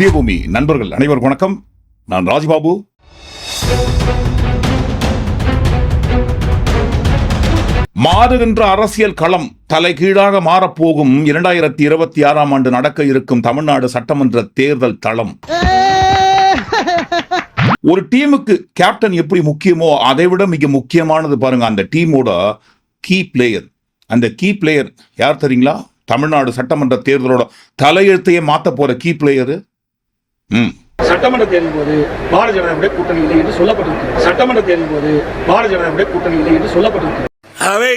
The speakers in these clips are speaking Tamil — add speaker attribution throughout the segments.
Speaker 1: புதிய பூமி நண்பர்கள் அனைவருக்கும் வணக்கம். நான் ராஜ்பாபு. மாறுகின்ற அரசியல் களம் தலைகீழாக மாறப்போகும் இரண்டாயிரத்தி இருபத்தி ஆறாம் ஆண்டு நடக்க இருக்கும் தமிழ்நாடு சட்டமன்ற தேர்தல் தளம். ஒரு டீமுக்கு கேப்டன் எப்படி முக்கியமோ அதை விட மிக முக்கியமானது பாருங்க அந்த டீமோட கீ பிளேயர் அந்த கீ பிளேயர் யார் தெரியுங்களா? தமிழ்நாடு சட்டமன்ற தேர்தலோட தலையெழுத்தையே மாற்ற போற கீ பிளேயரு
Speaker 2: சட்டமன்ற தேர்தல் போது பாரதிய ஜனதாவுடைய கூட்டணி இல்லை என்று சொல்லப்பட்டிருக்கிறது. சட்டமன்ற தேர்தல் போது பாரதிய ஜனதாவுடைய கூட்டணி இல்லை என்று சொல்லப்பட்டிருக்கிறது.
Speaker 3: ஆகவே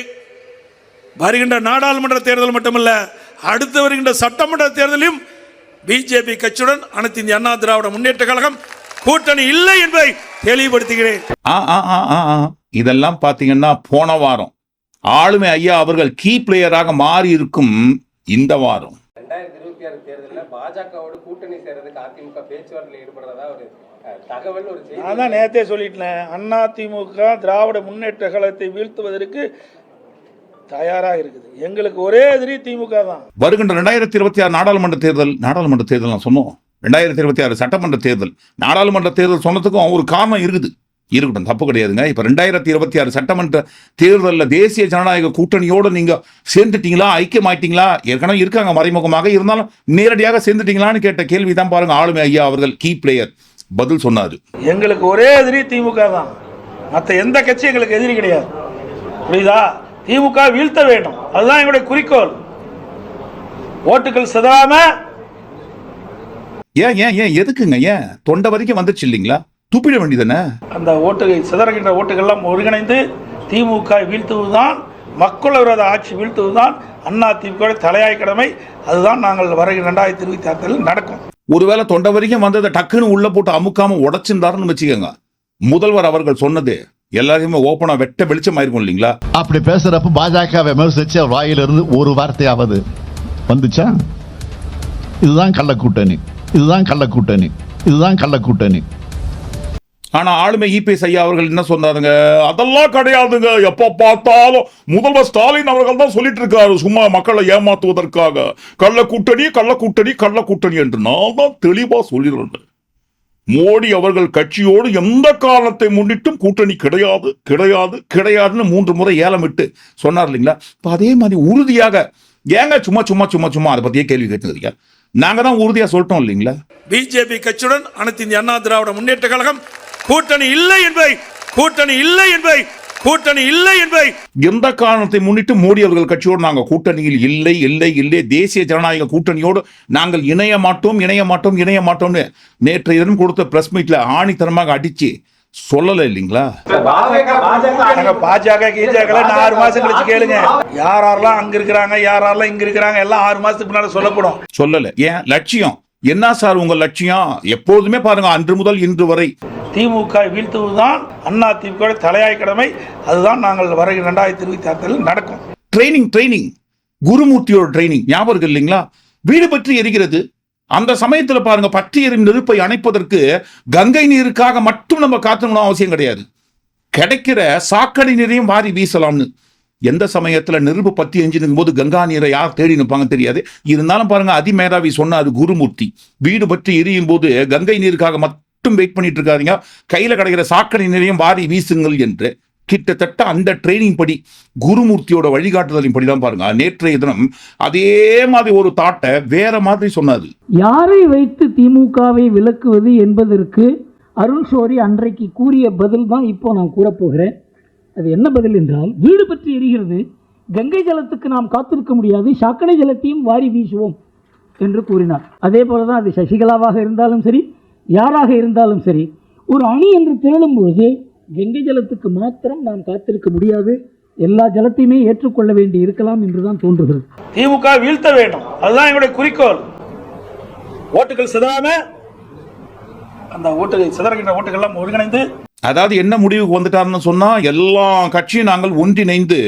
Speaker 3: வருகின்ற நாடாளுமன்ற தேர்தல் மட்டுமல்ல அடுத்து வருகின்ற சட்டமன்ற தேர்தலிலும் பிஜேபி கட்சியுடன் அனைத்து இந்திய அண்ணா திராவிட முன்னேற்ற கழகம் கூட்டணி இல்லை என்பதை தெளிவுபடுத்துகிறேன்.
Speaker 1: ஆ ஆ ஆ ஆ ஆ. இதெல்லாம் பாத்தீங்கன்னா போன வாரம் ஆளுமை ஐயா அவர்கள் கீ பிளேயராக மாறி இருக்கும் இந்த வாரம்.
Speaker 4: ரெண்டாயிரத்தி இருபத்தி ஆறு தேர்தலில் பாஜகவோட கூட்டணி சேர்றதுக்கு அதிமுக பேச்சுவார்த்தையில் ஈடுபடுறதா ஒரு தகவல் ஒரு செய்தி.
Speaker 2: நான் தான் நேரத்தே சொல்லிட்டேன் அண்ணா திமுக திராவிட முன்னேற்ற கழகத்தை வீழ்த்துவதற்கு தயாராக இருக்குது. எங்களுக்கு ஒரே எதிரி திமுக தான்.
Speaker 1: வருகின்ற ரெண்டாயிரத்தி இருபத்தி ஆறு நாடாளுமன்ற தேர்தல் நாடாளுமன்ற தேர்தல் நான் சொன்னோம். ரெண்டாயிரத்தி இருபத்தி ஆறு சட்டமன்ற தேர்தல் நாடாளுமன்ற தேர்தல் சொன்னதுக்கும் ஒரு காரணம் இருக்குது. இருக்கட்டும் தப்பு கிடையாதுங்க. இப்போ ரெண்டாயிரத்தி இருபத்தி ஆறு சட்டமன்ற தேர்தலில் தேசிய ஜனநாயக கூட்டணியோடு நீங்க சேர்ந்துட்டீங்களா? ஐக்கியமாயிட்டீங்களா? ஏற்கனவே இருக்காங்க மறைமுகமாக. இருந்தாலும் நேரடியாக சேர்ந்துட்டீங்களான்னு கேட்ட கேள்வி தான் பாருங்க ஆளுமை ஐயா அவர்கள் கீ பிளேயர் பதில் சொன்னாரு.
Speaker 2: எங்களுக்கு ஒரே எதிரி திமுக தான். மற்ற எந்த கட்சி எங்களுக்கு எதிரி கிடையாது. புரியுதா? திமுக வீழ்த்த வேண்டும். அதுதான் எங்களுடைய குறிக்கோள். ஓட்டுகள் சிதறாம
Speaker 1: ஏன் ஏன் ஏன்? எதுக்குங்க ஏன்? தொண்டை வரைக்கும் வந்துச்சு இல்லைங்களா? துப்பிட வேண்டியதானே
Speaker 2: அந்த ஓட்டுகள் சிதறுகின்ற ஓட்டுகள்லாம் ஒருங்கிணைந்து திமுக வீழ்த்துவதுதான் மக்கள் விரோத ஆட்சி வீழ்த்துவதுதான் அண்ணா திமுக தலையாய் கடமை. அதுதான் நாங்கள் வருகிற ரெண்டாயிரத்தி இருபத்தி ஆறில் நடக்கும்.
Speaker 1: ஒருவேளை தொண்டை வரைக்கும் வந்ததை டக்குன்னு உள்ள போட்டு அமுக்காம உடைச்சிருந்தாருன்னு வச்சுக்கோங்க. முதல்வர் அவர்கள் சொன்னது எல்லாரையுமே ஓப்பனா வெட்ட வெளிச்சமாயிருக்கும் இல்லைங்களா?
Speaker 5: அப்படி பேசுறப்ப பாஜக விமர்சிச்சு அவர் வாயிலிருந்து ஒரு வார்த்தையாவது வந்துச்சா? இதுதான் கள்ள கூட்டணி. இதுதான் கள்ள கூட்டணி. இதுதான் கள்ள கூட்டணி.
Speaker 1: ஆனா ஆளுமை இபிஎஸ் ஐயா அவர்கள் என்ன சொன்னாருங்க? அதெல்லாம் கிடையாதுங்க. எப்ப பார்த்தாலும் முதல்வர் ஸ்டாலின் அவர்கள் தான் சொல்லிட்டு இருக்காரு சும்மா மக்களை ஏமாத்துவதற்காக. கள்ள கூட்டணி கள்ள கூட்டணி கள்ள கூட்டணி என்று. நான் தான் தெளிவா சொல்லிடுறேன். மோடி அவர்கள் கட்சியோடு எந்த காரணத்தை முன்னிட்டும் கூட்டணி கிடையாது கிடையாது கிடையாதுன்னு மூன்று முறை ஏலமிட்டு சொன்னார் இல்லைங்களா? இப்ப அதே மாதிரி உறுதியாக ஏங்க சும்மா சும்மா சும்மா சும்மா அதை பத்தியே கேள்வி கேட்டுக்கிறீங்க? நாங்க தான் உறுதியா சொல்லிட்டோம் இல்லைங்களா?
Speaker 3: பிஜேபி கட்சியுடன் அனைத்து இந்திய அண்ணா திராவிட முன்னேற்ற கழகம் கூட்டணி இல்லை என்பதை கூட்டணி இல்லை என்பதை கூட்டணி இல்லை என்பதை.
Speaker 1: எந்த காரணத்தை முன்னிட்டு மோடி அவர்கள் கட்சியோடு நாங்கள் கூட்டணியில் இல்லை இல்லை இல்லை தேசிய ஜனநாயக கூட்டணியோடு நாங்கள் இணைய மாட்டோம் இணைய மாட்டோம் இணைய மாட்டோம்னு நேற்றைய தினம் கொடுத்த பிரஸ் மீட்ல ஆணித்தனமாக அடிச்சு சொல்லலை இல்லைங்களா?
Speaker 2: நாங்க பாஜக கீஜக ஆறு மாசம் கழிச்சு கேளுங்க. யார் யாரெல்லாம் அங்க இருக்கிறாங்க யார் யாரெல்லாம் இங்க இருக்கிறாங்க எல்லாம் ஆறு மாசத்துக்கு முன்னாடி சொல்லப்படும்.
Speaker 1: சொல்லலை. ஏன்? லட்சியம். என்ன சார் உங்க லட்சியம்? எப்போதுமே பாருங்க அன்று முதல் இன்று வரை.
Speaker 2: திமுக வீழ்த்துவதுதான் அண்ணா திமுக தலையாய் கடமை. அதுதான் நாங்கள் வருகிற ரெண்டாயிரத்தி இருபத்தி ஆறில் நடக்கும்.
Speaker 1: ட்ரைனிங் ட்ரைனிங் குருமூர்த்தியோட ட்ரைனிங் ஞாபகம் இல்லைங்களா? வீடு பற்றி எரிகிறது. அந்த சமயத்துல பாருங்க பற்றி எரியும் நெருப்பை அணைப்பதற்கு கங்கை நீருக்காக மட்டும் நம்ம காத்துக்கணும் அவசியம் கிடையாது. கிடைக்கிற சாக்கடை நீரையும் வாரி வீசலாம்னு. எந்த சமயத்துல நெருப்பு பத்தி எஞ்சினுக்கும் போது கங்கா நீரை யார் தேடி நிற்பாங்க தெரியாது. இருந்தாலும் பாருங்க அதிமேதாவி சொன்னார் குருமூர்த்தி. வீடு பற்றி எரியும் போது கங்கை நீருக்காக மட்டும் வெயிட் பண்ணிட்டு இருக்காதீங்க கையில கிடைக்கிற சாக்கடை நிலையம் வாரி வீசுங்கள் என்று கிட்டத்தட்ட அந்த ட்ரைனிங் படி குருமூர்த்தியோட வழிகாட்டுதலின் படி தான் பாருங்க. நேற்றைய தினம் அதே மாதிரி ஒரு தாட்டை வேற மாதிரி சொன்னாரு.
Speaker 6: யாரை வைத்து திமுகவை விளக்குவது என்பதற்கு அருண் ஷோரி அன்றைக்கு கூறிய பதில் தான் இப்போ நான் கூறப்போகிறேன் அது என்ன பதில் என்றால் வீடு பற்றி எரிகிறது. கங்கை ஜலத்துக்கு நாம் காத்திருக்க முடியாது. சாக்கடை ஜலத்தையும் வாரி வீசுவோம் என்று கூறினார். அதே போல தான் அது சசிகலாவாக இருந்தாலும் சரி யாராக இருந்தாலும் சரி ஒரு அணி என்று திரளும் பொழுது கங்கை ஜலத்துக்கு மாத்திரம் நாம் காத்திருக்க முடியாது. எல்லா ஜலத்தையுமே ஏற்றுக்கொள்ள வேண்டி இருக்கலாம் என்றுதான் தோன்றுகிறது.
Speaker 2: திமுக வீழ்த்த வேண்டும். அதுதான் எங்களுடைய குறிக்கோள். ஓட்டுகள் சிதறாம அந்த ஓட்டுகள் சிதறுகின்ற ஓட்டுகள் எல்லாம் ஒருங்கிணைந்து
Speaker 1: அதாவது என்ன முடிவுக்கு வந்துட்டாருன்னு சொன்னா எல்லா கட்சியும் நாங்கள் ஒன்றிணைந்து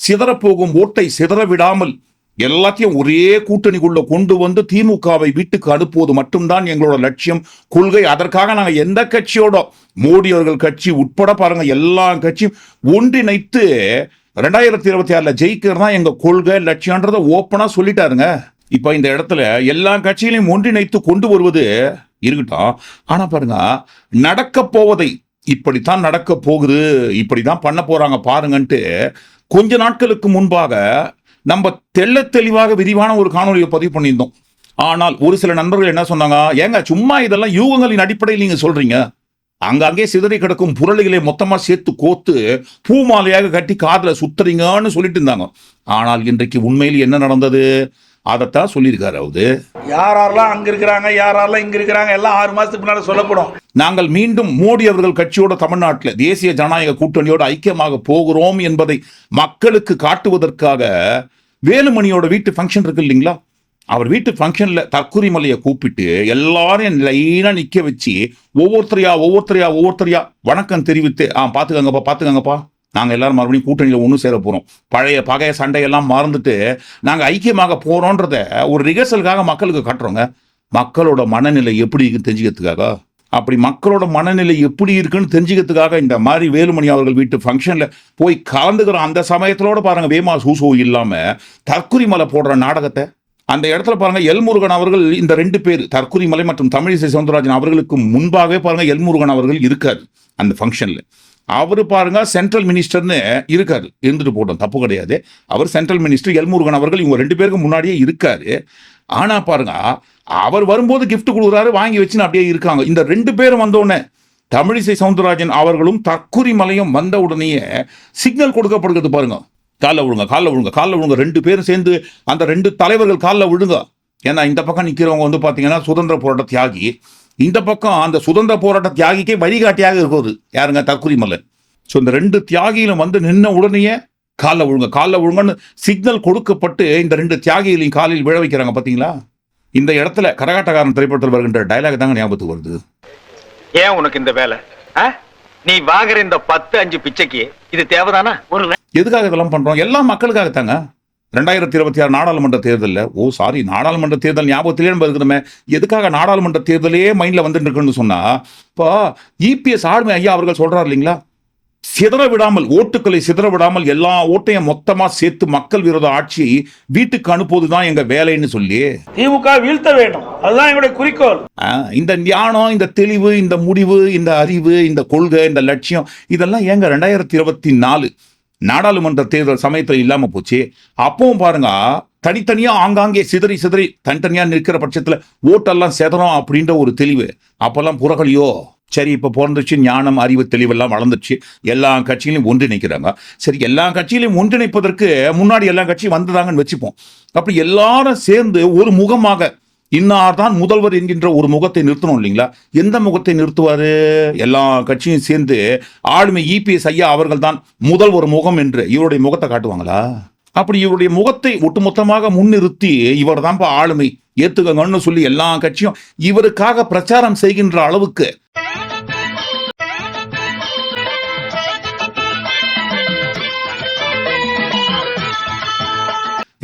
Speaker 1: சிதறப்போகும் ஓட்டை சிதற விடாமல் எல்லாத்தையும் ஒரே கூட்டணிக்குள்ள கொண்டு வந்து திமுகவை வீட்டுக்கு அனுப்புவது மட்டும்தான் எங்களோட லட்சியம். கொள்கை அதற்காக நாங்கள் எந்த கட்சியோட மோடி அவர்கள் கட்சி உட்பட பாருங்க எல்லா கட்சியும் ஒன்றிணைத்து ரெண்டாயிரத்தி இருபத்தி ஆறுல ஜெயிக்கிறது தான் எங்க கொள்கை லட்சியன்றதை ஓப்பனா சொல்லிட்டாருங்க. இப்ப இந்த இடத்துல எல்லா கட்சிகளையும் ஒன்றிணைத்து கொண்டு வருவது இருக்கட்டும். ஆனா பாருங்க நடக்க போவதை இப்படித்தான் நடக்க போகுது இப்படிதான் பண்ண போறாங்க பாருங்கன்ட்டு கொஞ்ச நாட்களுக்கு முன்பாக நம்ம தெள்ளத் தெளிவாக விரிவான ஒரு காணொலியை பதிவு பண்ணியிருந்தோம். ஆனால் ஒரு சில நண்பர்கள் என்ன சொன்னாங்க ஏங்க சும்மா இதெல்லாம் யூகங்களின் அடிப்படையில் நீங்க சொல்றீங்க. அங்கங்கே சிதறி கிடக்கும் புரளிகளை மொத்தமா சேர்த்து கோத்து பூமாலையாக கட்டி காதுல சுத்துறீங்கன்னு சொல்லிட்டு இருந்தாங்க. ஆனால் இன்றைக்கு உண்மையில் என்ன நடந்தது? அதைத்தான் சொல்லியிருக்காரு அவரு.
Speaker 2: யார் யாரெல்லாம் அங்க இருக்கிறாங்க யார் யாரெல்லாம் இங்க இருக்கிறாங்க எல்லாம் ஆறு மாசத்துக்கு முன்னாடி சொல்லப்படும்.
Speaker 1: நாங்கள் மீண்டும் மோடி அவர்கள் கட்சியோட தமிழ்நாட்டில் தேசிய ஜனநாயக கூட்டணியோட ஐக்கியமாக போகிறோம் என்பதை மக்களுக்கு காட்டுவதற்காக வேலுமணியோட வீட்டு ஃபங்க்ஷன் இருக்கு இல்லைங்களா? அவர் வீட்டு ஃபங்க்ஷனில் தற்கூரி மலையை கூப்பிட்டு எல்லாரையும் லைனாக நிற்க வச்சு ஒவ்வொருத்தரையா ஒவ்வொருத்தரையா ஒவ்வொருத்தரையா வணக்கம் தெரிவித்து ஆ பார்த்துக்கங்கப்பா பார்த்துக்கங்கப்பா நாங்கள் எல்லாரும் மறுபடியும் கூட்டணியில் ஒன்று சேர போகிறோம் பழைய பகைய சண்டையெல்லாம் மறந்துட்டு நாங்கள் ஐக்கியமாக போகிறோன்றத ஒரு ரிகர்சலுக்காக மக்களுக்கு காட்டுறோங்க. மக்களோட மனநிலை எப்படி இருக்குன்னு தெரிஞ்சுக்கிறதுக்காக அப்படி மக்களோட மனநிலை எப்படி இருக்குன்னு தெரிஞ்சுக்கிறதுக்காக இந்த மாதிரி வேலுமணி அவர்கள் வீட்டு ஃபங்க்ஷன்ல போய் கலந்துக்கிற அந்த சமயத்திலோட பாருங்க வேமா சூசோ இல்லாமல் தற்குறி மலை போடுற நாடகத்தை. அந்த இடத்துல பாருங்க எல்முருகன் அவர்கள் இந்த ரெண்டு பேர் தற்குறி மலை மற்றும் தமிழிசை சவுந்தரராஜன் அவர்களுக்கு முன்பாகவே பாருங்க எல்முருகன் அவர்கள் இருக்காது அந்த ஃபங்க்ஷன்ல அவர் பாருங்க சென்ட்ரல் மினிஸ்டர்னு இருக்காரு. இருந்துட்டு போட்டோம் தப்பு கிடையாது. அவர் சென்ட்ரல் மினிஸ்டர் எல்முருகன் அவர்கள் இவங்க ரெண்டு பேருக்கு முன்னாடியே இருக்காரு. ஆனா பாருங்க அவர் வரும்போது கிஃப்ட் கொடுக்குறாரு வாங்கி வச்சுன்னு அப்படியே இருக்காங்க. இந்த ரெண்டு பேரும் வந்தோடனே தமிழிசை சவுந்தரராஜன் அவர்களும் தக்குரி மலையும் வந்த உடனேயே சிக்னல் கொடுக்கப்படுகிறது பாருங்க. காலில் விழுங்க காலில் விழுங்க காலில் விழுங்க. ரெண்டு பேரும் சேர்ந்து அந்த ரெண்டு தலைவர்கள் காலில் விழுங்க. ஏன்னா இந்த பக்கம் நிற்கிறவங்க வந்து பார்த்தீங்கன்னா சுதந்திர போராட்ட தியாகி இந்த பக்கம் அந்த சுதந்திர போராட்ட தியாகிக்கே வழிகாட்டியாக இருக்குது யாருங்க? தற்குறி மலை ஸோ இந்த ரெண்டு தியாகிகளும் வந்து நின்ன உடனேயே காலில் விழுங்க. காலில் விழுங்கன்னு சிக்னல் கொடுக்கப்பட்டு இந்த ரெண்டு தியாகிகளையும் காலில் விழ வைக்கிறாங்க. பார்த்தீங்களா? இந்த இடத்துல கரகாட்டக்காரன் திரைப்படத்தில் வருகின்ற டயலாக் தாங்க ஞாபகத்துக்கு வருது.
Speaker 7: ஏன் உனக்கு இந்த வேலை? நீ வாங்குற இந்த பத்து அஞ்சு பிச்சைக்கு இது தேவைதானா? ஒரு
Speaker 1: எதுக்காக இதெல்லாம் பண்றோம்? எல்லாம் மக்களுக்காகத்தாங்க. ரெண்டாயிரத்தி இருபத்தி ஆறு நாடாளுமன்ற தேர்தலில் ஓ சாரி நாடாளுமன்ற தேர்தல் ஞாபகத்திலே நம்ம இருக்குதுமே. எதுக்காக நாடாளுமன்ற தேர்தலே மைண்ட்ல வந்துட்டு இருக்குன்னு சொன்னா இப்போ இபிஎஸ் ஆளுமை ஐயா அவர்கள் சொல்றாரு இல்லைங்களா? சிதற விடாமல் ஓட்டுக்களை சிதற விடாமல் எல்லா ஓட்டையும் மொத்தமா சேர்த்து மக்கள் விரோத ஆட்சியை வீட்டுக்கு அனுப்புவதுதான் எங்க வேலைன்னு சொல்லி.
Speaker 2: திமுக வீழ்த்த வேண்டும். அதுதான் எங்களுடைய குறிக்கோள்.
Speaker 1: இந்த ஞானம் இந்த தெளிவு இந்த முடிவு இந்த அறிவு இந்த கொள்கை இந்த லட்சியம் இதெல்லாம் ஏங்க ரெண்டாயிரத்தி இருபத்தி நாலு நாடாளுமன்ற தேர்தல் சமயத்தில் இல்லாமல் போச்சு. அப்பவும் பாருங்க தனித்தனியாக ஆங்காங்கே சிதறி சிதறி தனித்தனியாக நிற்கிற பட்சத்தில் ஓட்டெல்லாம் செதறோம் அப்படின்ற ஒரு தெளிவு. அப்போல்லாம் புறகலியோ சரி இப்போ பிறந்துச்சு ஞானம் அறிவு தெளிவெல்லாம் வளர்ந்துச்சு எல்லா கட்சியிலையும் ஒன்றிணைக்கிறாங்க. சரி எல்லா கட்சியிலையும் ஒன்றிணைப்பதற்கு முன்னாடி எல்லா கட்சியும் வந்ததாங்கன்னு வச்சுப்போம். அப்படி எல்லாரும் சேர்ந்து ஒரு முகமாக இன்னார் தான் முதல்வர் என்கின்ற ஒரு முகத்தை நிறுத்தணும் இல்லைங்களா? எந்த முகத்தை நிறுத்துவாரு? எல்லா கட்சியும் சேர்ந்து ஆளுமை இபிஎஸ் ஐயா அவர்கள் தான் முதல் ஒரு முகம் என்று இவருடைய முகத்தை காட்டுவாங்களா? அப்படி இவருடைய முகத்தை ஒட்டுமொத்தமாக முன்னிறுத்தி இவர் தான்ப்பா ஆளுமை ஏத்துக்கங்கன்னு சொல்லி எல்லா கட்சியும் இவருக்காக பிரச்சாரம் செய்கின்ற அளவுக்கு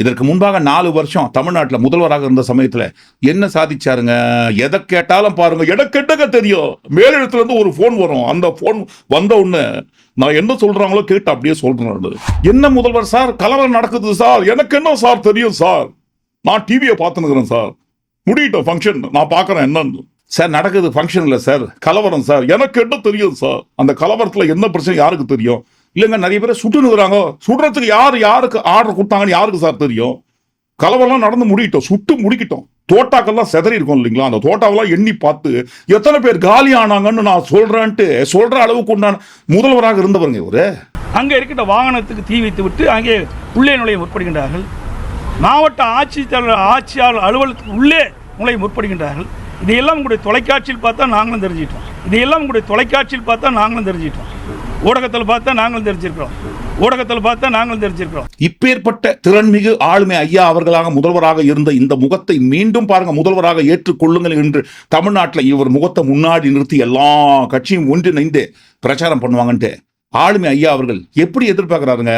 Speaker 1: இதற்கு முன்பாக நாலு வருஷம் தமிழ்நாட்டில் முதல்வராக இருந்த சமயத்தில் என்ன சாதிச்சாருங்க? எதை கேட்டாலும் பாருங்க. எதை கெட்டக்க தெரியும். மேலிடத்துலேருந்து ஒரு ஃபோன் வரும். அந்த ஃபோன் வந்த உடனே நான் என்ன சொல்கிறாங்களோ கேட்டு அப்படியே சொல்கிறேன் என்ன முதல்வர் சார்? கலவரம் நடக்குது சார். எனக்கு என்ன சார் தெரியும் சார்? நான் டிவியை பார்த்துனுக்குறேன் சார். முடியிட்டோம் ஃபங்க்ஷன் நான் பார்க்குறேன் என்னன்னு. சார் நடக்குது ஃபங்க்ஷன் இல்லை சார். கலவரம் சார். எனக்கு என்ன தெரியும் சார்? அந்த கலவரத்தில் என்ன பிரச்சனை யாருக்கு தெரியும்? இல்லைங்க நிறைய பேர் சுட்டுனுக்குறாங்க சுடுறதுக்கு யார் யாருக்கு ஆர்டர் கொடுத்தாங்கன்னு யாருக்கு சார் தெரியும்? கலவெல்லாம் நடந்து முடிக்கிட்டோம் சுட்டு முடிக்கிட்டோம். தோட்டாக்கெல்லாம் செதறி இருக்கும் இல்லைங்களா? அந்த தோட்டாவெல்லாம் எண்ணி பார்த்து எத்தனை பேர் காலி ஆனாங்கன்னு நான் சொல்றேன்ட்டு சொல்ற அளவுக்கு உண்டான முதல்வராக இருந்தவருங்க இவரு.
Speaker 2: அங்கே இருக்கின்ற வாகனத்துக்கு தீ வைத்து விட்டு அங்கே உள்ளே நுழைய முற்படுகின்றார்கள். மாவட்ட ஆட்சித்தலைவர் ஆட்சியாளர் அலுவலகத்துக்கு உள்ளே நுழைய முற்படுகின்றார்கள். இதையெல்லாம் உங்களுடைய தொலைக்காட்சியில் பார்த்தா நாங்களும் தெரிஞ்சிட்டோம் இதையெல்லாம் உங்களுடைய தொலைக்காட்சியில் பார்த்தா நாங்களும் தெரிஞ்சிட்டோம் ஊடகத்தில் பார்த்தா நாங்களும் தெரிஞ்சிருக்கிறோம். ஊடகத்தில் பார்த்தா நாங்களும் தெரிஞ்சிருக்கிறோம்.
Speaker 1: இப்பேற்பட்ட திறன்மிகு ஆளுமை ஐயா அவர்களாக முதல்வராக இருந்த இந்த முகத்தை மீண்டும் பாருங்க முதல்வராக ஏற்றுக்கொள்ளுங்கள் என்று தமிழ்நாட்டில் இவர் முகத்தை முன்னாடி நிறுத்தி எல்லா கட்சியும் ஒன்றிணைந்து பிரச்சாரம் பண்ணுவாங்கன்ட்டு ஆளுமை ஐயா அவர்கள் எப்படி எதிர்பார்க்கிறாருங்க?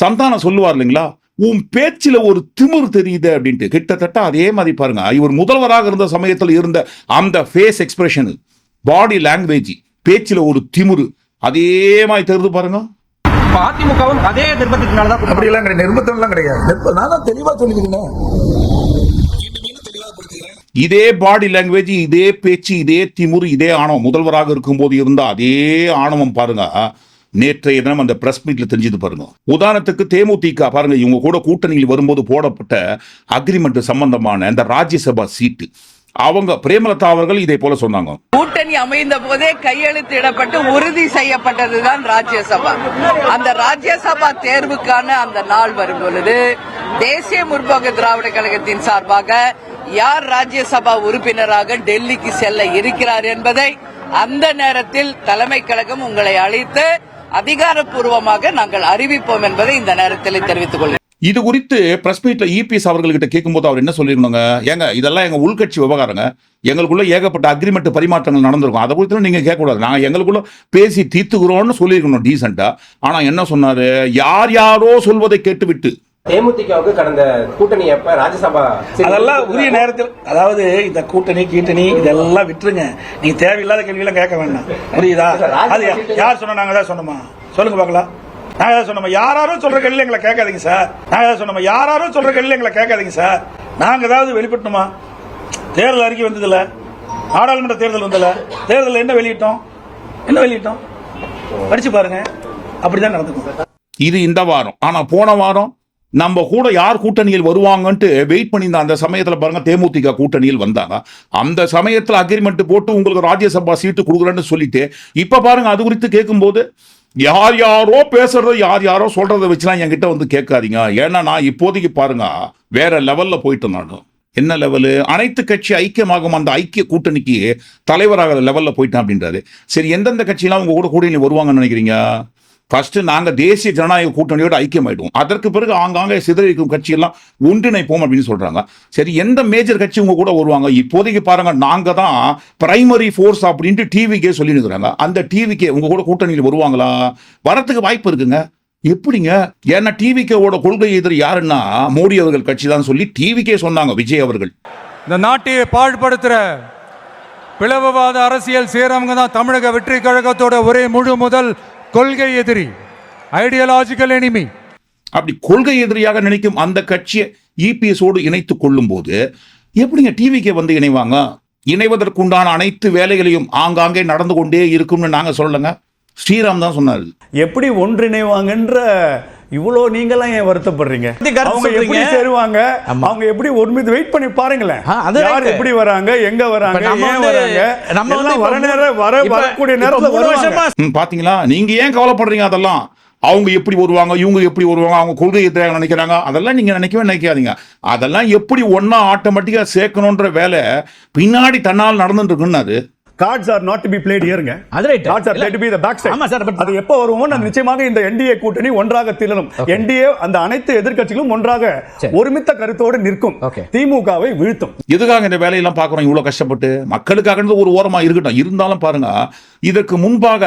Speaker 1: சந்தானம் சொல்லுவார் இல்லைங்களா? உன் பேச்சில ஒரு திமிர் தெரியுது அப்படின்ட்டு. கிட்டத்தட்ட அதே மாதிரி பாருங்க. இவர் முதல்வராக இருந்த சமயத்தில் இருந்த அந்த ஃபேஸ் எக்ஸ்பிரஷனு பாடி லாங்குவேஜ் பேச்சில ஒரு திமிரு. அதே மாதிரி தெரியுது பாருங்க.
Speaker 7: அதிமுகவும் அதே நிர்பந்தத்தினாலதான்
Speaker 8: அப்படியெல்லாம் கிடையாது. நிர்பந்தம்லாம் கிடையாது. நான் தான் தெளிவா சொல்லிக்கிறேன்
Speaker 1: இதே பாடி லாங்குவேஜ் இதே பேச்சு இதே திமுரு இதே ஆணவம். முதல்வராக இருக்கும்போது இருந்த அதே ஆணவம் பாருங்க. நேற்றைய தினம் அந்த பிரஸ் மீட்ல தெரிஞ்சது பாருங்க. உதாரணத்துக்கு தேமுதிக பாருங்க இவங்க கூட கூட்டணியில் வரும்போது போடப்பட்ட அக்ரிமெண்ட் சம்பந்தமான அந்த ராஜ்யசபா சீட்டு அவங்க பிரேமலதா அவர்கள் இதே போல சொன்னாங்க.
Speaker 8: கூட்டணி அமைந்த போதே கையெழுத்திடப்பட்டு உறுதி செய்யப்பட்டதுதான் ராஜ்யசபா. அந்த ராஜ்யசபா தேர்வுக்கான அந்த நாள் வரும் பொழுது தேசிய முற்போக்கு திராவிட கழகத்தின் சார்பாக யார் ராஜ்யசபா உறுப்பினராக டெல்லிக்கு செல்ல இருக்கிறார் என்பதை அந்த நேரத்தில் தலைமை கழகம் உங்களை அழைத்து அதிகாரப்பூர்வமாக நாங்கள் அறிவிப்போம் என்பதை இந்த நேரத்தில் தெரிவித்துக் கொள்கிறேன்.
Speaker 1: இது குறித்து பிரஸ் மீட்ல இபிஎஸ் அவர்கள்கிட்ட கேட்கும்போது அவர் என்ன சொல்லியிருந்தாங்க? ஏங்க இதெல்லாம் எங்க உள்கட்சி விவகாரங்க. எங்களுக்குள்ள ஏகப்பட்ட அக்ரிமெண்ட் பரிமாற்றங்கள் நடந்திருக்கும். அதை குறித்து நீங்க கேட்கக்கூடாது. நாங்க எங்களுக்குள்ள பேசி தீர்த்துக்கிறோம்னு சொல்லியிருக்கணும் டீசெண்டா ஆனா என்ன சொன்னாரு? யார் யாரோ சொல்வதை கேட்டுவிட்டு.
Speaker 4: தேமுதிகவுக்கு கடந்த கூட்டணி எப்ப ராஜ்யசபா
Speaker 2: அதெல்லாம் உரிய நேரத்தில் அதாவது இந்த கூட்டணி கீட்டணி இதெல்லாம் விட்டுருங்க. நீங்க தேவையில்லாத கேள்வியெல்லாம் கேட்க வேண்டாம். புரியுதா? அது யார் சொன்னா நாங்க தான் சொன்னோமா? சொல்லுங்க பார்க்கலாம். நான் ஏதாவது சொன்னோம் யாராரோ சொல்ற கேள்வி எங்களை கேட்காதீங்க சார். நான் தான் சொன்னோமா யாரும் சொல்ற கேள்வி எங்களை கேட்காதீங்க சார். நாங்க ஏதாவது வெளிப்பட்டோமா? தேர்தல் அறிக்கை வந்ததில்ல. நாடாளுமன்ற தேர்தல் வந்ததில்ல. தேர்தல் என்ன வெளியிட்டோம்? என்ன வெளியிட்டோம்? படிச்சு பாருங்க. அப்படிதான் நடந்துக்கும்.
Speaker 1: இது இந்த வாரம். ஆனா போன வாரம் நம்ம கூட யார் கூட்டணியில் வருவாங்கன்ட்டு வெயிட் பண்ணியிருந்த அந்த சமயத்தில் பாருங்க தேமுதிக கூட்டணியில் வந்தாங்க. அந்த சமயத்தில் அக்ரிமெண்ட் போட்டு உங்களுக்கு ராஜ்யசபா சீட்டு கொடுக்குறேன்னு சொல்லிட்டு இப்போ பாருங்க அது குறித்து கேட்கும்போது யார் யாரோ பேசுறத யார் யாரோ சொல்றதை வச்சுலாம் என்கிட்ட வந்து கேட்காதீங்க. ஏன்னா நான் இப்போதைக்கு பாருங்க வேற லெவல்ல போயிட்டு நான். என்ன லெவலு அனைத்து கட்சி ஐக்கியமாகும் அந்த ஐக்கிய கூட்டணிக்கு தலைவராக லெவலில் போயிட்டேன் அப்படின்றாரு. சரி எந்தெந்த கட்சியெல்லாம் உங்க கூட கூட்டணி வருவாங்கன்னு நினைக்கிறீங்க? ஃபர்ஸ்ட் நாங்க தேசிய ஜனநாயக கூட்டணியோட ஐக்கியமாயிடுவோம். அதற்கு பிறகு ஆங்காங்கே சிதறிக்கும் கட்சியெல்லாம் ஒன்றிணைப்போம் அப்படின்னு சொல்றாங்க. சரி எந்த மேஜர் கட்சி உங்க கூட வருவாங்க? இப்போதைக்கு பாருங்க நாங்க தான் பிரைமரி ஃபோர்ஸ் அப்படின்ட்டு டிவிக்கே சொல்லி அந்த டிவிக்கே உங்க கூட கூட்டணியில் வருவாங்களா? வரத்துக்கு வாய்ப்பு இருக்குங்க. எப்படிங்க? ஏன்னா டிவிக்கேவோட கொள்கை எதிர் யாருன்னா மோடி அவர்கள் கட்சி தான் சொல்லி டிவிக்கே சொன்னாங்க விஜய் அவர்கள்.
Speaker 9: இந்த நாட்டை பாழ்படுத்துற பிளவுவாத அரசியல் செய்கிறவங்க தான் தமிழக வெற்றி கழகத்தோட ஒரே முழு முதல் கொள்கை எதிரி ஐடியாலஜிக்கல் எனிமி
Speaker 1: அப்படி கொள்கை எதிரியாக நினைக்கும் அந்த கட்சியை இபிஎஸோடு இணைத்துக் கொள்ளும் போது எப்படிங்க டிவிக்கே வந்து இணைவாங்க? இணைவதற்குண்டான அனைத்து வேலைகளையும் ஆங்காங்கே நடந்து கொண்டே இருக்கும்னு நாங்க சொல்லலைங்க. ஸ்ரீராம் தான் சொன்னாரு.
Speaker 10: எப்படி ஒன்றிணைவாங்கன்ற இவ்வளோ நீங்களாம் ஏன் வருத்தப்படுறீங்க? அவங்க எப்படி? சேருவாங்க. அவங்க எப்படி ஒருமித்து வெயிட் பண்ணி பாருங்களேன்.
Speaker 11: அது
Speaker 10: யார். எப்படி வராங்க எங்க வராங்க ஏன்
Speaker 11: வந்து-
Speaker 10: வராங்க?
Speaker 11: நம்ம
Speaker 10: எல்லாம் வர நேரம் வர வரக்கூடிய
Speaker 11: மூணு
Speaker 10: வருவாங்க.
Speaker 11: வருஷமா
Speaker 1: பாத்தீங்களா? நீங்க ஏன் கவலைப்படுறீங்க அதெல்லாம்? அவங்க எப்படி வருவாங்க இவங்க எப்படி வருவாங்க அவங்க கொள்கை எதிராக நினைக்கிறாங்க? அதெல்லாம் நீங்க நினைக்கவே நினைக்காதீங்க. அதெல்லாம் எப்படி ஒன்னா ஆட்டோமேட்டிக்கா சேர்க்கணுன்ற வேலை பின்னாடி தன்னால் நடந்துட்டு இருக்குன்னாரு
Speaker 10: cards are not to be played ஹியருங்க
Speaker 11: அது right.
Speaker 10: Cards are played to be the back side
Speaker 11: ஆமா sir, but-
Speaker 10: அது எப்போ வருமோ நான் நிச்சயமாக இந்த என்டிஏ கூட்டணி ஒன்றாக திரளும் என்டிஏ அந்த அனைத்து எதிர்க்கட்சிகளும் ஒன்றாக
Speaker 11: சரி.
Speaker 10: ஒருமித்த கருத்தோடு நிற்கும். திமுகவை வீழ்த்தும்.
Speaker 1: எதுக்காக இந்த வேலையெல்லாம் பார்க்குறோம்? இவ்வளோ கஷ்டப்பட்டு மக்களுக்காக ஒரு ஓரமா இருக்கட்டும். இருந்தாலும் பாருங்க இதற்கு முன்பாக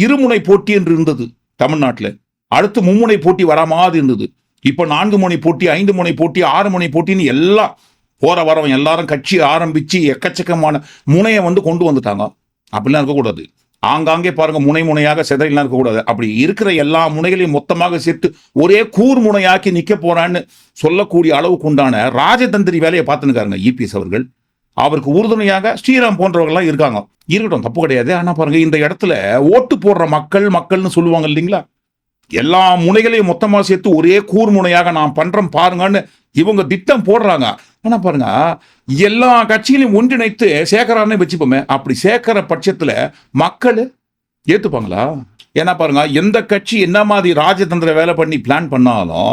Speaker 1: இருமுனை போட்டி என்று இருந்தது தமிழ்நாட்டில். அடுத்து மும்முனை போட்டி வரா மாதிரி இருந்தது. இப்போ நான்கு முனை போட்டி ஐந்து முனை போட்டி ஆறு முனை போட்டின்னு எல்லாம் போற வரவன் எல்லாரும் கட்சி ஆரம்பிச்சு எக்கச்சக்கமான முனையை வந்து கொண்டு வந்துட்டாங்க. அப்படிலாம் இருக்கக்கூடாது. ஆங்காங்கே பாருங்க முனை முனையாக செதறிலாம் இருக்கக்கூடாது. அப்படி இருக்கிற எல்லா முனைகளையும் மொத்தமாக சேர்த்து ஒரே கூர் முனையாக்கி நிற்க போறான்னு சொல்லக்கூடிய அளவுக்கு உண்டான ராஜதந்திரி வேலையை பார்த்துனுக்காருங்க இபிஎஸ் அவர்கள். அவருக்கு உறுதுணையாக ஸ்ரீராம் போன்றவர்கள்லாம் இருக்காங்க. இருக்கட்டும் தப்பு கிடையாது. ஆனால் பாருங்க இந்த இடத்துல ஓட்டு போடுற மக்கள் மக்கள்னு சொல்லுவாங்க இல்லைங்களா? எல்லா முனைகளையும் மொத்தமாக சேர்த்து ஒரே கூர் முனையாக நான் பண்றேன் பாருங்கன்னு இவங்க திட்டம் போடுறாங்க. ஆனால் பாருங்க எல்லா கட்சிகளையும் ஒன்றிணைத்து சேர்க்கறான்னு வச்சுப்போமே அப்படி சேர்க்கிற பட்சத்தில் மக்கள் ஏற்றுப்பாங்களா ஏன்னா பாருங்க எந்த கட்சி என்ன மாதிரி ராஜதந்திர வேலை பண்ணி பிளான் பண்ணாலும்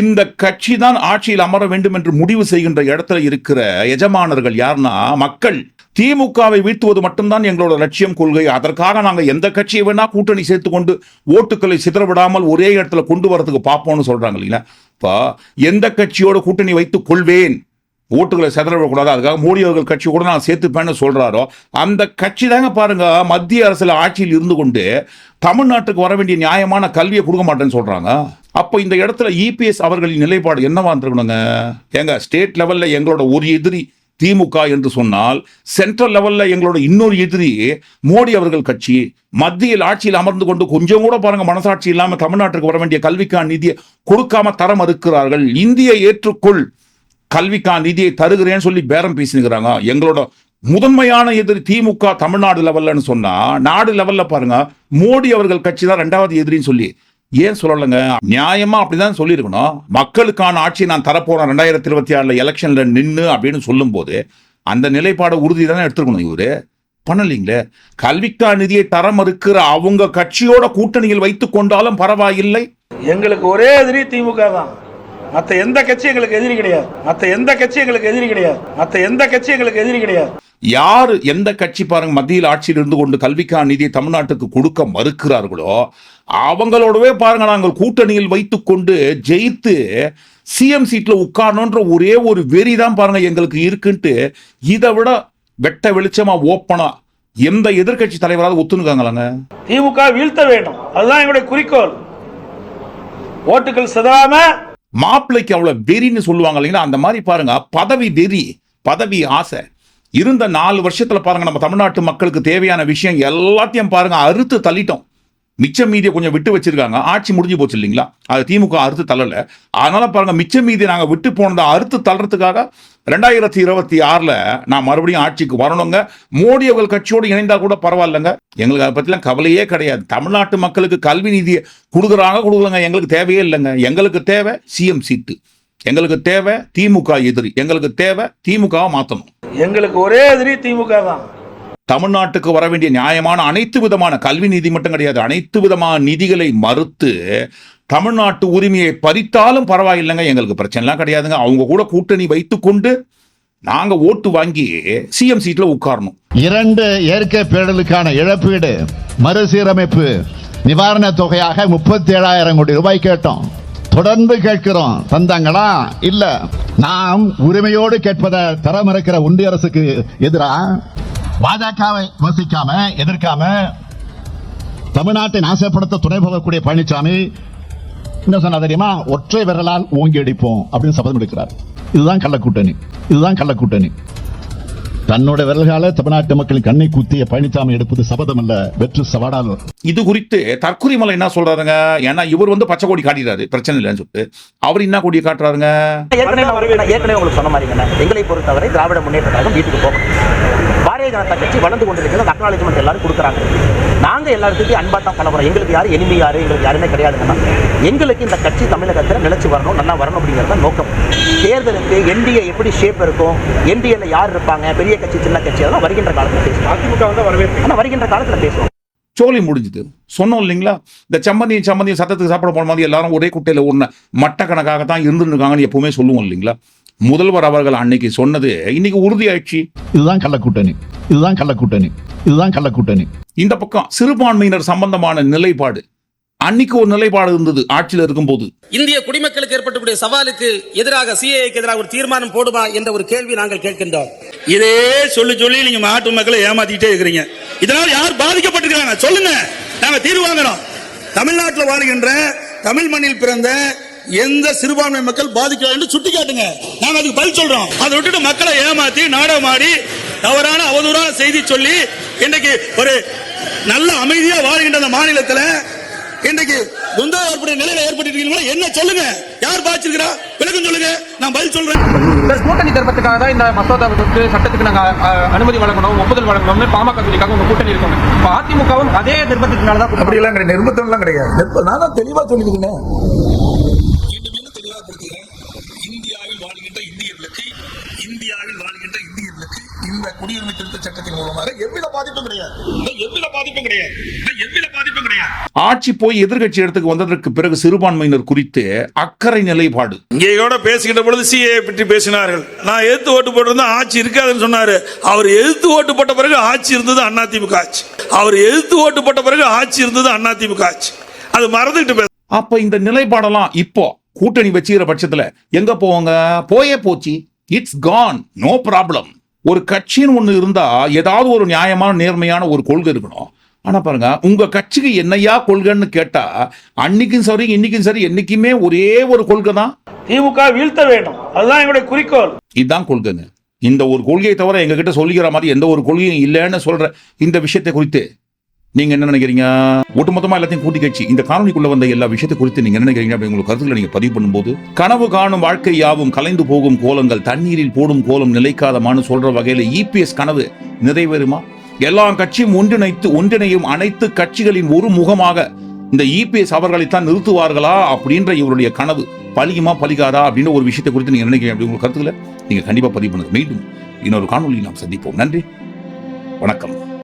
Speaker 1: இந்த கட்சி தான் ஆட்சியில் அமர வேண்டும் என்று முடிவு செய்கின்ற இடத்துல இருக்கிற எஜமானர்கள் யாருன்னா மக்கள். திமுகவை வீழ்த்துவது மட்டும்தான் எங்களோட லட்சியம் கொள்கை. அதற்காக நாங்கள் எந்த கட்சியை வேணா கூட்டணி சேர்த்து கொண்டு ஓட்டுக்களை சிதறவிடாமல் ஒரே இடத்துல கொண்டு வரதுக்கு பார்ப்போம்னு சொல்றாங்க இல்லைங்களா? இப்போ எந்த கட்சியோட கூட்டணி வைத்துக் கொள்வேன்? ஓட்டுகளை செதறவிடக்கூடாது. அதுக்காக மோடி அவர்கள் கட்சி கூட நான் சேர்த்துப்பேன்னு சொல்கிறாரோ அந்த கட்சி தாங்க பாருங்க மத்திய அரசில் ஆட்சியில் இருந்து கொண்டு தமிழ்நாட்டுக்கு வர வேண்டிய நியாயமான கல்வியை கொடுக்க மாட்டேன்னு சொல்கிறாங்க அப்போ இந்த இடத்துல இபிஎஸ் அவர்களின் நிலைப்பாடு என்னவா இருக்கணுங்க ஏங்க ஸ்டேட் லெவலில் எங்களோட ஒரு எதிரி திமுக என்று சொன்னால் சென்ட்ரல் லெவலில் எங்களோட இன்னொரு எதிரி மோடி அவர்கள் கட்சி மத்தியில் ஆட்சியில் அமர்ந்து கொண்டு கொஞ்சம் கூட பாருங்க மனசாட்சி இல்லாமல் தமிழ்நாட்டுக்கு வர வேண்டிய கல்விக்கான நிதியை கொடுக்காம தர மறுக்கிறார்கள் இந்தியை ஏற்றுக்கொள். கல்விக்கான நிதியை தருகிறேன்னு சொல்லி பேரம் பேசினுக்கிறாங்க. எங்களோட முதன்மையான எதிரி திமுக தமிழ்நாடு லெவல்லன்னு சொன்னா நாடு லெவல்ல பாருங்க மோடி அவர்கள் கட்சி தான் ரெண்டாவது எதிரின்னு சொல்லி. ஏன் சொல்லலைங்க? நியாயமா அப்படிதான் சொல்லியிருக்கணும். மக்களுக்கான ஆட்சி நான் தரப்போறேன் ரெண்டாயிரத்தி இருபத்தி ஆறுல எலெக்ஷன்ல நின்று அப்படின்னு சொல்லும்போது அந்த நிலைப்பாடை உறுதி தானே எடுத்துருக்கணும் இவரு? பண்ணலீங்களே. கல்விக்கான நிதியை தர மறுக்கிற அவங்க கட்சியோட கூட்டணியில் வைத்து கொண்டாலும் பரவாயில்லை.
Speaker 2: எங்களுக்கு ஒரே எதிரி திமுக தான். மற்ற எந்த கட்சி எங்களுக்கு எதிரி கிடையாது. மற்ற எந்த கட்சி எங்களுக்கு எதிரி கிடையாது. மற்ற எந்த கட்சி எங்களுக்கு எதிரி கிடையாது.
Speaker 1: யார் எந்த கட்சி பாருங்க மத்தியில் ஆட்சியில் இருந்து கொண்டு கல்விக்கான நிதியை தமிழ்நாட்டுக்கு கொடுக்க மறுக்கிறார்களோ அவங்களோடவே பாருங்க நாங்கள் கூட்டணியில் வைத்துக் கொண்டு ஜெயித்து சிஎம் சீட்ல உட்காரணுன்ற ஒரே ஒரு வெறி தான் பாருங்க எங்களுக்கு இருக்குன்ட்டு இதை விட வெட்ட வெளிச்சமா ஓப்பனா எந்த எதிர்க்கட்சி தலைவராவது ஒத்துணுக்காங்களாங்க?
Speaker 2: திமுக வீழ்த்த வேண்டும். அதுதான் எங்களுடைய குறிக்கோள். ஓட்டுகள் சிதாம
Speaker 1: மாப்பிள்ளைக்கு அவ்வளோ வெறின்னு சொல்லுவாங்க இல்லைங்களா? அந்த மாதிரி பாருங்க. பதவி வெறி பதவி ஆசை. இருந்த நாலு வருஷத்தில் பாருங்க நம்ம தமிழ்நாட்டு மக்களுக்கு தேவையான விஷயம் எல்லாத்தையும் பாருங்க அறுத்து தள்ளிட்டோம். மிச்சம் மீதியை கொஞ்சம் விட்டு வச்சிருக்காங்க. ஆட்சி முடிஞ்சு போச்சு இல்லைங்களா? அது திமுக அறுத்து தள்ளல. அதனால பாருங்க மிச்சம் மீதியை நாங்கள் விட்டு போனதை அறுத்து தள்ளுறதுக்காக ரெண்டாயிரத்தி இருபத்தி ஆறில் நான் மறுபடியும் ஆட்சிக்கு வரணுங்க. மோடி அவர்கள் கட்சியோடு இணைந்தால் கூட பரவாயில்லைங்க. எங்களுக்கு அதை பற்றிலாம் கவலையே கிடையாது. தமிழ்நாட்டு மக்களுக்கு கல்வி நிதியை கொடுக்குறாங்க கொடுக்கலங்க. எங்களுக்கு தேவையே இல்லைங்க. எங்களுக்கு தேவை சிஎம் சீட்டு. எங்களுக்கு தேவை திமுக எதிரி. எங்களுக்கு தேவை திமுகவை மாற்றணும்
Speaker 2: எங்களுக்கு ஒரே எதிரி திமுக தான்.
Speaker 1: தமிழ்நாட்டுக்கு வர வேண்டிய நியாயமான அனைத்து விதமான கல்வி நிதி மட்டும் கிடையாது. அனைத்து விதமான நிதிகளை மறுத்து தமிழ்நாட்டு உரிமையை பறித்தாலும் பரவாயில்லைங்க எங்களுக்கு பிரச்சனைலாம் கிடையாதுங்க. அவங்க கூட கூட்டணி வைத்துக்கொண்டு நாங்க ஓட்டு வாங்கி சிஎம் சீட்ல உட்காரணும்.
Speaker 5: இரண்டு இயற்கை பேரலுக்கான இழப்பீடு மறுசீரமைப்பு நிவாரண தொகையாக முப்பத்தி ஏழாயிரம் கோடி ரூபாய் கேட்டோம். தொடர்ந்து கேட்கிறோம் தந்தாங்களா? இல்ல. நாம் உரிமையோடு கேட்பதை தர மறுக்கிற ஒன்றிய அரசுக்கு எதிராக பாஜகவை விமர்சிக்காம எதிர்க்காம தமிழ்நாட்டை நாசப்படுத்த துணை போகக்கூடிய பழனிசாமி என்ன சொன்னா தெரியுமா? ஒற்றை விரலால் ஓங்கி அடிப்போம் அப்படின்னு சபதம் எடுக்கிறார். இதுதான் கள்ளக்கூட்டணி இதுதான் கள்ளக்கூட்டணி தன்னோட விரல்கால தமிழ்நாட்டு மக்களின் கண்ணை குத்திய பழனிசாமி எடுப்பது சபதம் அல்ல வெற்று சவாடால்
Speaker 1: இது குறித்து தற்குறிமலை என்ன சொல்றாருங்க? ஏன்னா இவர் வந்து பச்சை கொடி காட்டிடுறாரு பிரச்சனை இல்லைன்னு சொல்லிட்டு. அவர் என்ன கொடியை காட்டுறாருங்க?
Speaker 11: ஏற்கனவே உங்களுக்கு சொன்ன மாதிரிங்க எங்களை பொறுத்தவரை திராவிட முன்னேற்ற கழகம் வீட்டுக்கு போகும் பாரதிய ஜனதா கட்சி வளர்ந்து கொண்டிருக்கிறது. அக்னாலஜ்மெண்ட் எல்லாரும் கொடுக்குறாங்க. நாங்க எல்லாத்துக்கும் அன்பா தான் பண்ண போறோம் எங்களுக்கு யாரும் எனிமி யாரு எங்களுக்கு யாருமே கிடையாதுங்கன்னா எங்களுக்கு இந்த கட்சி தமிழகத்தில் நிலைச்சு வரணும் நல்லா வரணும் அப்படிங்கிறது நோக்கம். தேர்தலுக்கு என்டிஏ எப்படி ஷேப் இருக்கும் என்டிஏல யார் இருப்பாங்க பெரிய கட்சி சின்ன கட்சி அதெல்லாம் வருகின்ற காலத்தில் பேசுவோம். அதிமுக வந்து வரவேற்பு. ஆனா வருகின்ற காலத்தில் பேசுவோம்.
Speaker 1: சோலி முடிஞ்சுது. சொன்னோம் இல்லைங்களா? இந்த சம்மந்தியும் சம்மந்தியும் சத்தத்துக்கு சாப்பிட போன மாதிரி எல்லாரும் ஒரே குட்டையில ஒன்று மட்ட கணக்காக தான் இருந்துருக்காங்கன்னு எப்பவுமே சொல்லுவோம் இல்லைங்களா? முதல்வர் அவர்கள் அன்னைக்கு சொன்னது இன்னைக்கு உறுதியாயிடுச்சு.
Speaker 5: இதுதான் கள்ளக்கூட்டணி. இதுதான் கள்ளக்கூட்டணி. இதுதான் கள்ளக்கூட்டணி.
Speaker 1: இந்த பக்கம் சிறுபான்மையினர் சம்பந்தமான நிலைப்பாடு. அன்னைக்கு ஒரு நிலைப்பாடு இருந்தது ஆட்சியில் இருக்கும்போது.
Speaker 12: இந்திய குடிமக்களுக்கு ஏற்பட்டக்கூடிய சவாலுக்கு எதிராக சிஏக்கு எதிராக ஒரு தீர்மானம் போடுமா என்ற ஒரு கேள்வி நாங்கள் கேட்கின்றோம்.
Speaker 3: இதே சொல்லி சொல்லி நீங்க நாட்டு மக்களை ஏமாத்திட்டே இருக்கிறீங்க. இதனால் யார் பாதிக்கப்பட்டிருக்காங்க சொல்லுங்க. நாங்க தீர்வு வாங்குறோம். தமிழ்நாட்டில் வாழ்கின்ற தமிழ் மண்ணில் பிறந்த எந்த சிறுபான்மை மக்கள் பாதிக்கிறார் என்று சுட்டி காட்டுங்க. நாங்க அதுக்கு பதில் சொல்றோம். அதை விட்டுட்டு மக்களை ஏமாத்தி நாடகமாடி தவறான அவதூறான செய்தி சொல்லி இன்றைக்கு ஒரு நல்ல அமைதியா வாழ்கின்ற அந்த மாநிலத்துல இன்றைக்கு குந்தா ஏற்படைய நிலையில ஏற்பட்டிருக்கீங்களா? என்ன சொல்லுங்க? யார் பாதிச்சிருக்கிறா விளக்கம் சொல்லுங்க. நான் பதில் சொல்றேன்.
Speaker 11: கூட்டணி தரப்பத்துக்காக தான் இந்த மசோதாவுக்கு சட்டத்துக்கு நாங்க அனுமதி வழங்கணும் ஒப்புதல் வழங்கணும்னு பாமக கட்சிக்காக உங்க கூட்டணி இருக்கணும் இப்போ அதிமுகவும் அதே நிர்பந்தத்தினால தான்
Speaker 3: அப்படி எல்லாம் கிடையாது. நிர்பந்தம் எல்லாம் கிடையாது நான் தான் தெளிவா சொல்லியிருக்கேன். இந்த குடியுரிமை திருத்த சட்டத்தின் மூலமாக எவ்வித பாதிப்பும் கிடையாது. எவ்வித பாதிப்பும் கிடையாது. எவ்வித பாதிப்பும் கிடையாது.
Speaker 1: ஆட்சி போய் எதிர்க்கட்சி இடத்துக்கு வந்ததற்கு பிறகு சிறுபான்மையினர் குறித்து அக்கறை நிலைப்பாடு.
Speaker 3: இங்கே கூட பேசுகின்ற பொழுது சிஏ பற்றி பேசினார்கள். நான் எதிர்த்து ஓட்டு போட்டிருந்தா ஆட்சி இருக்காதுன்னு சொன்னாரு. அவர் எதிர்த்து ஓட்டு போட்ட பிறகு ஆட்சி இருந்தது அதிமுக ஆட்சி. அவர் எதிர்த்து ஓட்டு போட்ட பிறகு ஆட்சி இருந்தது அதிமுக ஆட்சி. அது மறந்துட்டு பேச
Speaker 1: அப்ப இந்த நிலைப்பாடெல்லாம் இப்போ கூட்டணி வச்சுக்கிற பட்சத்துல எங்க போவாங்க? போயே போச்சு. இட்ஸ் கான் நோ ப்ராப்ளம் ஒரு கட்சின்னு ஒண்ணு இருந்தா ஏதாவது ஒரு நியாயமான நேர்மையான ஒரு கொள்கை இருக்கணும். ஆனா பாருங்க உங்க கட்சிக்கு என்னையா கொள்கைன்னு கேட்டா அன்னைக்கும் சரி இன்னைக்கும் சரி என்னைக்குமே ஒரே ஒரு கொள்கை தான்.
Speaker 2: திமுக வீழ்த்த வேண்டும். அதுதான் எங்களுடைய குறிக்கோள்.
Speaker 1: இதுதான் கொள்கைங்க. இந்த ஒரு கொள்கையை தவிர எங்ககிட்ட சொல்லிக்கிற மாதிரி எந்த ஒரு கொள்கையும் இல்லைன்னு சொல்ற இந்த விஷயத்தை குறித்து நீங்க என்ன நினைக்கிறீங்க? ஒட்டுமொத்தமா எல்லாத்தையும் கூட்டி கட்சி இந்த காணொலிக்குள்ள வந்த எல்லா விஷயத்தை குறித்து நீங்க என்ன நினைக்கிறீங்க அப்படி உங்களுக்கு கருத்துக்களை நீங்க பதிவு பண்ணும்போது கனவு காணும் வாழ்க்கை யாவும் கலைந்து போகும் கோலங்கள் தண்ணீரில் போடும் கோலம் நிலைக்காதமானு சொல்ற வகையில இபிஎஸ் கனவு நிறைவேறுமா? எல்லா கட்சியும் ஒன்றிணைத்து ஒன்றிணையும் அனைத்து கட்சிகளின் ஒரு முகமாக இந்த இபிஎஸ் அவர்களைத்தான் நிறுத்துவார்களா அப்படின்ற இவருடைய கனவு பலியுமா பலிகாதா அப்படின்ற ஒரு விஷயத்தை குறித்து நீங்க நினைக்கிறீங்க அப்படி உங்களுக்கு கருத்துக்களை நீங்க கண்டிப்பா பதிவு பண்ணுங்க. மீண்டும் இன்னொரு காணொலியில் நாம் சந்திப்போம். நன்றி. வணக்கம்.